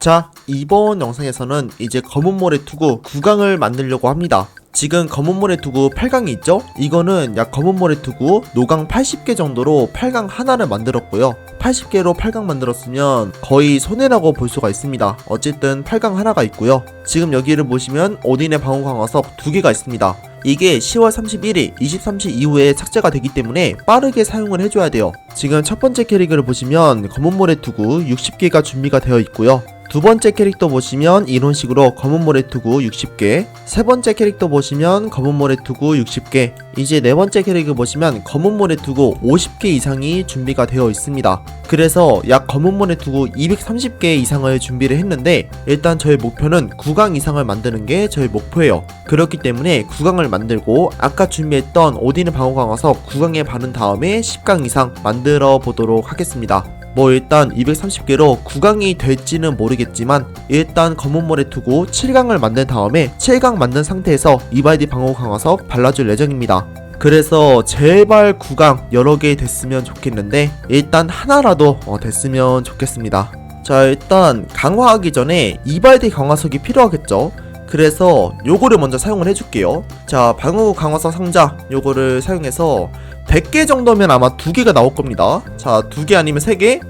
자, 이번 영상에서는 이제 검은모래 투구 9강을 만들려고 합니다. 지금 검은모래 투구 8강이 있죠? 이거는 약 검은모래 투구 노강 80개 정도로 8강 하나를 만들었고요. 80개로 8강 만들었으면 거의 손해라고 볼 수가 있습니다. 어쨌든 8강 하나가 있고요. 지금 여기를 보시면 오딘의 방어 강화석 두 개가 있습니다. 이게 10월 31일 23시 이후에 삭제가 되기 때문에 빠르게 사용을 해줘야 돼요. 지금 첫 번째 캐릭을 보시면 검은모래 투구 60개가 준비가 되어 있고요. 두 번째 캐릭터 보시면 이런 식으로 검은 모래 투구 60개 세 번째 캐릭터 보시면 검은 모래 투구 60개 이제 네 번째 캐릭터 보시면 검은 모래 투구 50개 이상이 준비가 되어 있습니다. 그래서 약 검은 모래 투구 230개 이상을 준비를 했는데 일단 저의 목표는 9강 이상을 만드는 게 저의 목표예요. 그렇기 때문에 9강을 만들고 아까 준비했던 오딘의 방어 강화서 9강에 바른 다음에 10강 이상 만들어 보도록 하겠습니다 뭐 일단 230개로 9강이 될지는 모르겠지만 일단 검은모래 투구 7강을 만든 다음에 7강 만든 상태에서 이바이디 방어 강화서 발라줄 예정입니다. 그래서 제발 9강 여러 개 됐으면 좋겠는데 일단 하나라도 어, 됐으면 좋겠습니다. 자 일단 강화하기 전에 이바이디 강화석이 필요하겠죠. 그래서 요거를 먼저 사용을 해줄게요. 자 방어 강화석 상자 요거를 사용해서 100개 정도면 아마 두 개가 나올 겁니다. 자, 두 개 아니면 세 개?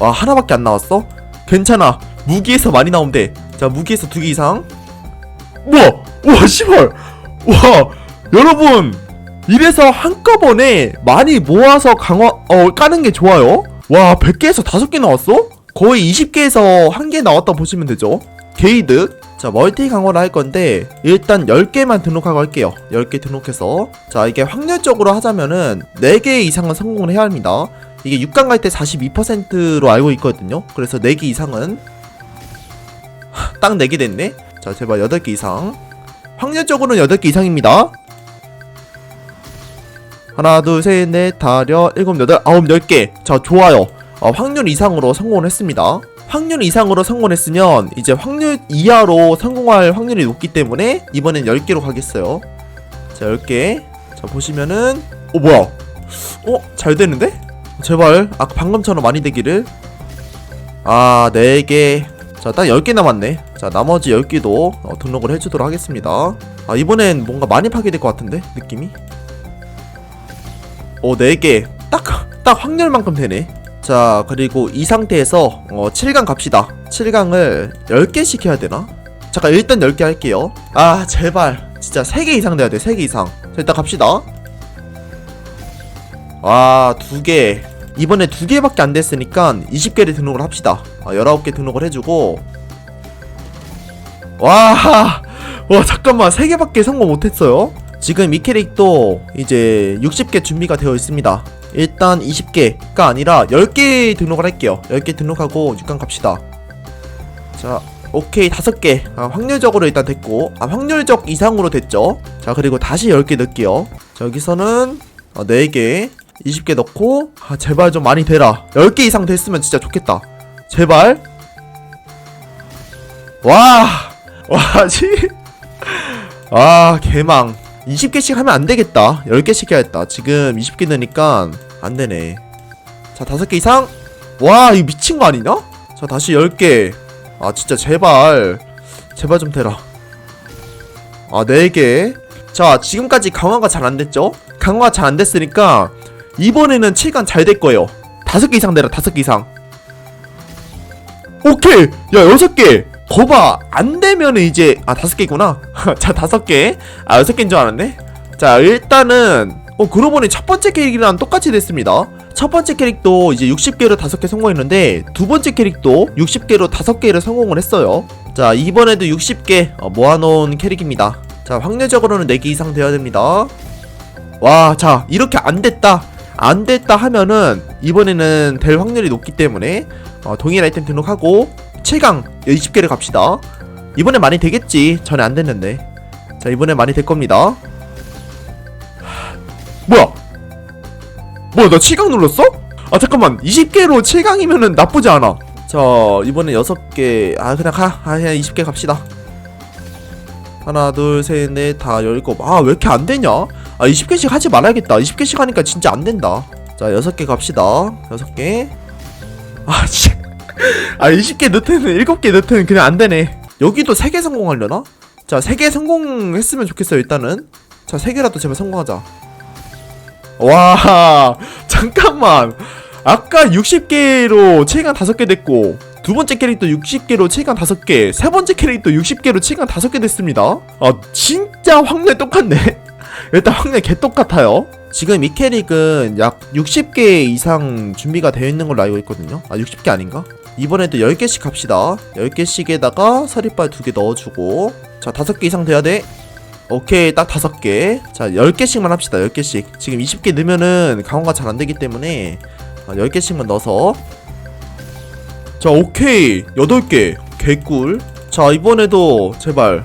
와, 하나밖에 안 나왔어? 괜찮아. 무기에서 많이 돼. 자, 무기에서 두 개 이상. 우와! 우와, 씨발! 와, 여러분! 이래서 한꺼번에 많이 모아서 강화, 어, 까는 게 좋아요. 와, 100개에서 5개 나왔어? 거의 20개에서 1개 나왔다 보시면 되죠. 게이득. 자 멀티 강화를 할 건데 일단 10개만 등록하고 할게요. 10개 등록해서. 자 이게 확률적으로 하자면은 4개 이상은 성공을 해야 합니다. 이게 6강 갈 때 42%로 알고 있거든요. 그래서 4개 이상은 딱 4개 됐네. 자 제발 8개 이상. 확률적으로는 8개 이상입니다. 하나 둘 셋 넷 다섯 일곱 여덟 아홉 열 개. 자 좋아요. 어, 확률 이상으로 성공을 했습니다. 확률 이상으로 성공했으면 이제 확률 이하로 성공할 확률이 높기 때문에 이번엔 10개로 가겠어요. 자 10개. 자 보시면은 어 뭐야? 어? 잘 되는데? 제발 아까 방금처럼 많이 되기를. 아 4개. 자 딱 10개 남았네. 자 나머지 10개도 어, 등록을 해주도록 하겠습니다. 아 이번엔 뭔가 많이 파괴될 것 같은데 느낌이? 오 4개 딱, 딱 확률만큼 되네 자 그리고 이 상태에서 어, 7강 갑시다. 7강을 10개씩 해야 되나? 잠깐 일단 10개 할게요. 아 제발. 진짜 3개 이상 돼야 돼 3개 이상. 자 일단 갑시다. 와 2개. 이번에 2개밖에 안 됐으니까 20개를 등록을 합시다. 아, 19개 등록을 해주고. 와, 와 잠깐만. 3개밖에 성공 못했어요? 지금 이 캐릭도 이제 60개 준비가 되어 있습니다. 일단 20개가 아니라 10개 등록을 할게요. 10개 등록하고 6강 갑시다. 자, 오케이 5개. 아, 확률적으로 일단 됐고, 아, 확률적 이상으로 됐죠. 자, 그리고 다시 10개 넣을게요. 자, 여기서는 아, 4개, 20개 넣고, 아, 제발 좀 많이 되라. 10개 이상 됐으면 진짜 좋겠다. 제발. 와, 와, 지. 아, 개망. 20개씩 하면 안 되겠다. 10개씩 해야겠다. 지금 20개 넣으니까 안 되네. 자, 5개 이상. 와, 이거 미친 거 아니냐? 자, 다시 10개. 아, 진짜 제발. 제발 좀 되라. 아, 4개. 자, 지금까지 강화가 잘 안 됐죠? 강화 잘안 됐으니까 이번에는 7강 잘될 거예요. 5개 이상 되라. 5개 이상. 오케이. 야, 6개. 거봐 안 되면 이제 아 다섯 개구나? 자 다섯 개아 여섯 개인 줄 알았네. 자 일단은 어 그러고 보니 첫 번째 캐릭이랑 똑같이 됐습니다. 첫 번째 캐릭도 이제 60개로 다섯 개 성공했는데 두 번째 캐릭도 60개로 다섯 개를 성공을 했어요. 자 이번에도 60개 어, 모아놓은 캐릭입니다. 자 확률적으로는 4개 이상 돼야 됩니다. 와 자 이렇게 안 됐다. 안 됐다 하면은 이번에는 될 확률이 높기 때문에 어, 동일 아이템 등록하고 7강 20개를 갑시다. 이번에 많이 되겠지. 전에 안 됐는데. 자, 이번에 많이 될 겁니다. 하, 뭐야? 뭐야, 나 7강 눌렀어? 아, 잠깐만. 20개로 7강이면은 나쁘지 않아. 자, 이번에 6개. 아, 그냥 가. 아, 그냥 20개 갑시다. 하나, 둘, 셋, 넷, 다, 열곱. 아, 왜 이렇게 안 되냐? 아, 20개씩 하지 말아야겠다. 20개씩 하니까 진짜 안 된다. 자, 6개 갑시다. 6개. 아, 씨. 아 20개 넣든 7개 넣든 그냥 안 되네. 여기도 3개 성공하려나? 자 3개 성공했으면 좋겠어요 일단은. 자 3개라도 제발 성공하자. 와 잠깐만. 아까 60개로 7강 5개 됐고 두 번째 캐릭터 60개로 7강 5개 세 번째 캐릭터 60개로 7강 5개 됐습니다. 아 진짜 확률 똑같네. 일단 확률 개 똑같아요. 지금 이 캐릭은 약 60개 이상 준비가 되어 있는 걸로 알고 있거든요. 아 60개 아닌가? 이번에도 10개씩 합시다. 10개씩에다가 서리빨 2개 넣어주고. 자 5개 이상 돼야 돼. 오케이 딱 5개. 자 10개씩만 합시다 10개씩. 지금 20개 넣으면은 강화가 잘 안되기 때문에 아, 10개씩만 넣어서. 자 오케이. 8개. 개꿀. 자 이번에도 제발.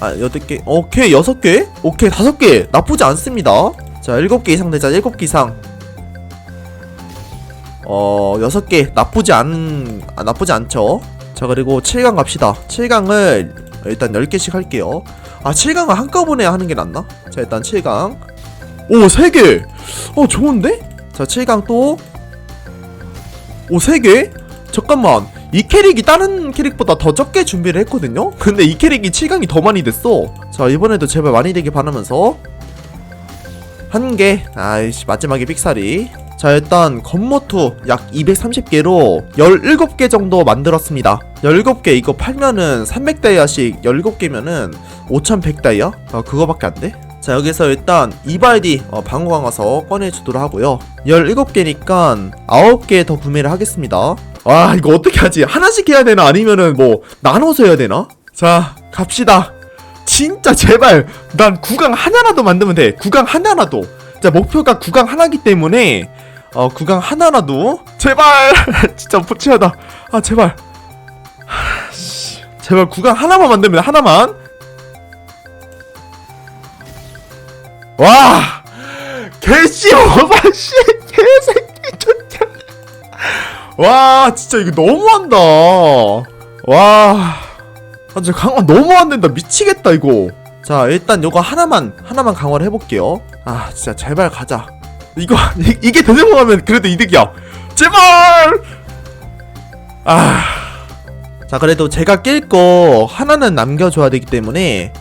아 8개. 오케이 6개? 오케이 5개. 나쁘지 않습니다. 자 7개 이상 되자. 7개 이상 어 6개 나쁘지 않 아, 나쁘지 않죠. 자 그리고 7강 갑시다. 7강을 일단 10개씩 할게요. 아 7강을 한꺼번에 하는 게 낫나? 자 일단 7강. 오 3개! 어 좋은데? 자 7강 또. 오 3개? 잠깐만. 이 캐릭이 다른 캐릭보다 더 적게 준비를 했거든요? 근데 이 캐릭이 7강이 더 많이 됐어. 자 이번에도 제발 많이 되길 바라면서. 한개. 아이씨 마지막에 삑사리 자 일단 건모투 약 230개로 17개 정도 만들었습니다 17개 이거 팔면은 300다이아씩 17개면은 5100다이아? 아 그거밖에 안 돼? 자 여기서 일단 이발디 어, 방어 강화서 꺼내주도록 하고요 17개니까 9개 더 구매를 하겠습니다 와 이거 어떻게 하지? 하나씩 해야 되나 아니면은 뭐 나눠서 해야 되나? 자 갑시다 진짜 제발 난 구강 하나라도 만들면 돼 구강 하나라도 자 목표가 구강 하나기 때문에 어 구강 하나라도 제발 진짜 포치하다 아 제발. 제발 구강 하나만 만들면 돼 하나만 와 개씨 오바 씨 개새끼 진짜 와 진짜 이거 너무한다 와 아, 진짜 강화 너무 안 된다. 미치겠다, 이거. 자, 일단 요거 하나만, 하나만 강화를 해볼게요. 아, 진짜 제발 가자. 이거, 이, 이게 대성공하면 그래도 이득이야. 제발! 아. 자, 그래도 제가 낄거 하나는 남겨줘야 되기 때문에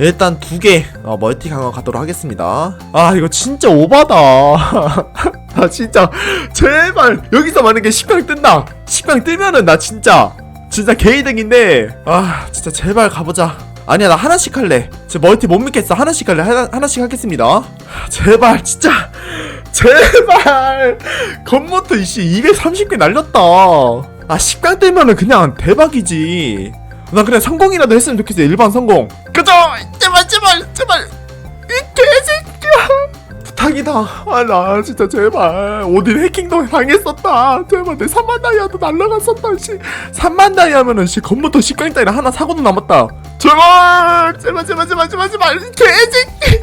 일단 두 개, 어, 멀티 강화 가도록 하겠습니다. 아, 이거 진짜 오바다. 아, 진짜. 제발! 여기서 만약에 10강 뜬다! 10강 뜨면은 나 진짜 진짜 개이득인데 아 진짜 제발 가보자 아니야 나 하나씩 할래. 진짜 멀티 못 믿겠어. 하나씩 할래. 하나, 하나씩 하겠습니다. 제발 진짜. 제발. 건모터 이씨 230개 날렸다. 아 10강 뜨면은 그냥 대박이지. 나 그냥 성공이라도 했으면 좋겠어 일반 성공. 그죠? 제발 제발 제발. 이 개새끼야 부탁이다. 아, 나 진짜 제발. 어디 해킹도 당했었다. 제발 내 3만 다이아도 날라갔었다. 씨. 3만 다이아면은 씨 건부터 10강 따위라 하나 사고도 남았다. 제발, 제발, 제발, 제발, 제발, 제발. 개새끼.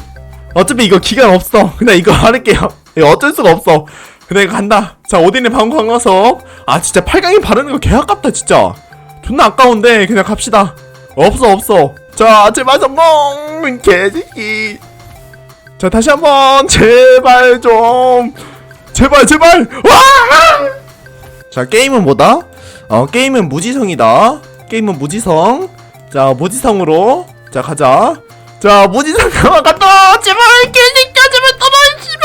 어차피 이거 기간 없어. 그냥 이거 할게요. 이거 어쩔 수가 없어. 이거 간다. 자, 어디네 방광 가서. 아, 진짜 8강에 바르는 거 개 아깝다, 진짜. 존나 아까운데 그냥 갑시다. 없어, 없어. 자, 제발 성공. 개새끼. 자 다시 한번 제발 좀. 제발 제발. 와! 자 게임은 뭐다? 어 게임은 무지성이다. 게임은 무지성. 자 무지성으로. 자 가자. 자 무지성 간다 제발 개새끼야 제발 떠나 씨발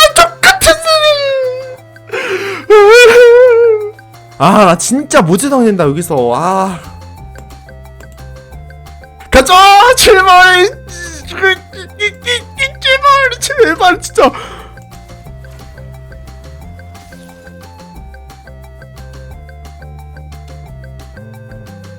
아나 진짜 무지성 된다 여기서. 아. 가자! 제발 제발 제발 진짜.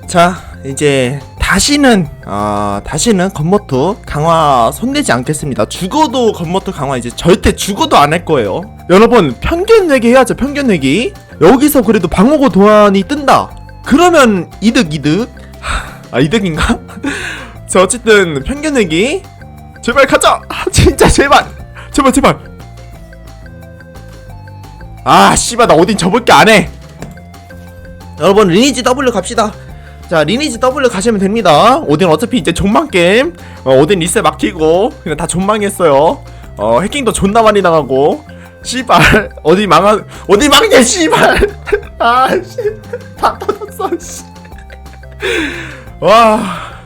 자 이제 다시는 아 다시는 건모투 강화 손대지 않겠습니다. 죽어도 건모투 강화 이제 절대 죽어도 안 할 거예요. 여러분 평균 내기 해야죠 평균 내기. 여기서 그래도 방어구 도안이 뜬다. 그러면 이득 이득. 아 이득인가? 자 어쨌든 평균 내기. 제발 가자! 아, 진짜 제발 제발 제발. 아 씨발 나 어딘 접을 게 안해. 여러분 리니지 W 갑시다. 자 리니지 W 가시면 됩니다. 오딘 어차피 이제 존망 게임. 어, 오딘 리셋 막히고 그냥 다 존망했어요. 어 해킹도 존나 많이 나가고. 씨발 어디 망한 어디 망냐 씨발. 아씨다 터졌어 씨와